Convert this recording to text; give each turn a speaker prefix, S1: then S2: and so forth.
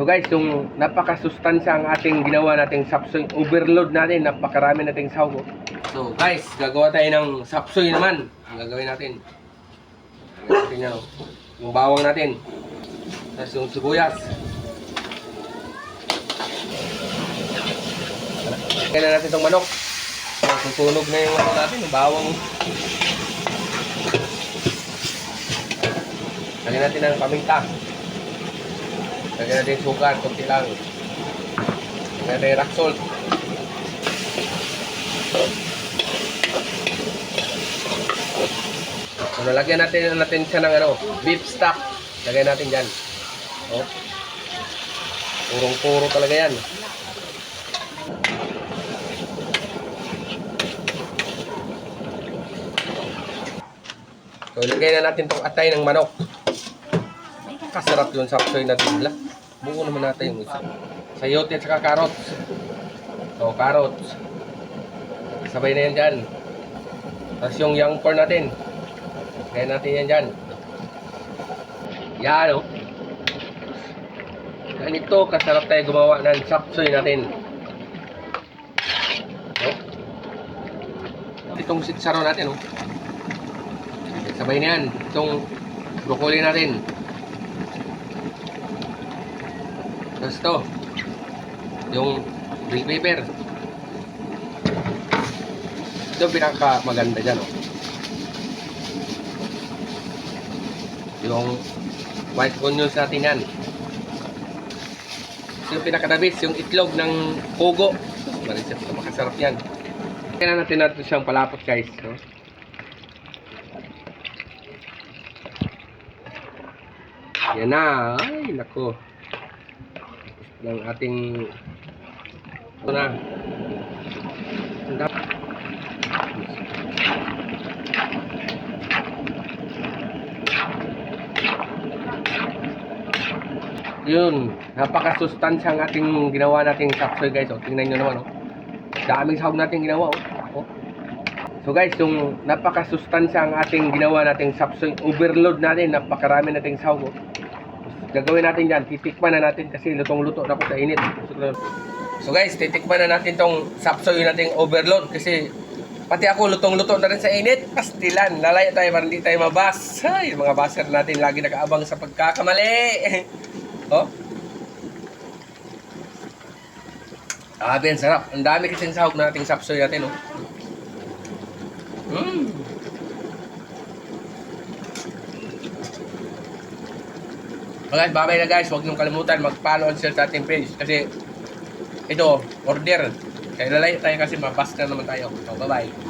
S1: So guys, yung napakasustansya ang ating ginawa nating sapsoy, overload natin, napakarami nating sahog. So guys, gagawa tayo ng sapsoy naman. Ang gagawin natin. Gagawin natin. Yung bawang natin. Tapos yung sibuyas. Kaya na natin itong manok. Susunog na yung ano natin, yung bawang. Lagyan natin ng paminta. Lagyan natin sugar, kunti lang. Lagyan natin rock salt. So, nalagyan natin, natin siya ng ano, beef stock. Lagyan natin dyan. Oh. Purong-puro talaga yan. So, ilagay na natin itong atay ng manok. Kasarap yun sa soy na tibla. Buo naman natin yung isa. Sayote at saka carrots. So, carrots. Sabay na yan dyan. Tapos yung young corn natin. Kaya natin yan dyan. Yan, oh. Ganito, kasarap tayo gumawa ng sapsoy natin. Oh. Itong sitsaro natin, oh. Sabay na yan. Itong broccoli natin. Tapos ito. Yung bell pepper. Ito pinaka maganda dyan, oh. Yung white onions natin yan. Ito yung pinakadabis, yung itlog ng pugo. Marisip, makasarap yan. Kailangan natin natin siyang palapot guys. No? Yan na. Ay, nako. Ng ating ito na. Yun, napakasustansya ang ating ginawa nating sapsoy guys. O, tingnan nyo naman, oh. Daming sahog nating ginawa, oh. So guys, yung napakasustansya ang ating ginawa nating sapsoy, overload natin, napakarami nating sahog, oh. Gagawin natin yan, titikman na natin kasi lutong-luto na ako sa init. So guys, titikman na natin tong sapsoy nating overload kasi pati ako lutong-luto na rin sa init. Pastilan, lalaya tayo para hindi tayo mabas. Ay, mga baser natin lagi nakaabang sa pagkakamali. oh. Grabe, ang sarap. Ang dami kasing sahog na ating sapsoy natin, oh. Mm. Okay, babay na guys. Huwag niyong kalimutan mag-follow and share sa ating page. Kasi ito, order. Kaya lalay tayo kasi mabas na naman tayo. So, bye-bye.